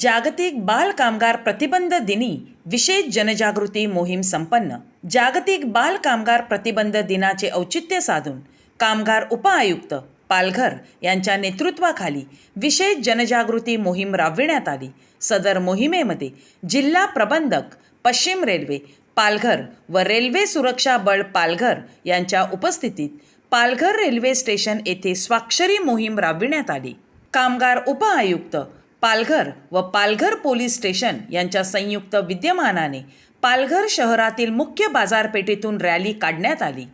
जागतिक बाल कामगार प्रतिबंध दिनी विशेष जनजागृती मोहीम संपन्न. जागतिक बाल कामगार प्रतिबंध दिनाचे औचित्य साधून कामगार उपआयुक्त पालघर यांच्या नेतृत्वाखाली विशेष जनजागृती मोहीम राबविण्यात आली. सदर मोहिमेमध्ये जिल्हा प्रबंधक पश्चिम रेल्वे पालघर व रेल्वे सुरक्षा बळ पालघर यांच्या उपस्थितीत पालघर रेल्वे स्टेशन येथे स्वाक्षरी मोहीम राबविण्यात आली. कामगार उपआयुक्त पालघर व पालघर पोलीस स्टेशन यांच्या संयुक्त विद्यमानाने पालघर शहरातील मुख्य बाजारपेठेतून रॅली काढण्यात आली.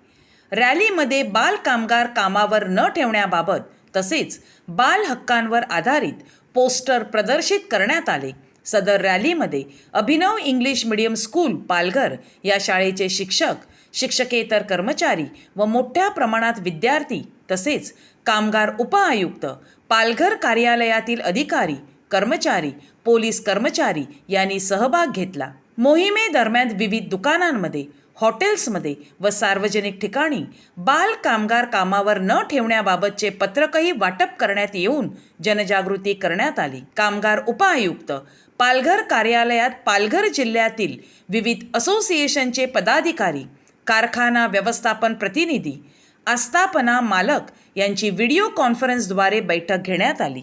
रॅलीमध्ये बाल कामगार कामावर न ठेवण्याबाबत तसेच बाल हक्कांवर आधारित पोस्टर प्रदर्शित करण्यात आले. सदर रॅलीमध्ये Abhinav English medium school Palghar या शाळेचे शिक्षक शिक्षकेतर कर्मचारी व मोठ्या प्रमाणात विद्यार्थी तसेच कामगार उपआयुक्त पालघर कार्यालयातील अधिकारी कर्मचारी पोलीस कर्मचारी यांनी सहभाग घेतला. मोहिमेदरम्यान विविध दुकानांमध्ये हॉटेल्समध्ये व सार्वजनिक ठिकाणी बाल कामगार कामावर न ठेवण्याबाबतचे पत्रकही वाटप करण्यात येऊन जनजागृती करण्यात आली. कामगार उपआयुक्त पालघर कार्यालयात पालघर जिल्ह्यातील विविध असोसिएशनचे पदाधिकारी कारखाना व्यवस्थापन प्रतिनिधी आस्थापना मालक यांची व्हिडिओ कॉन्फरन्सद्वारे बैठक घेण्यात आली.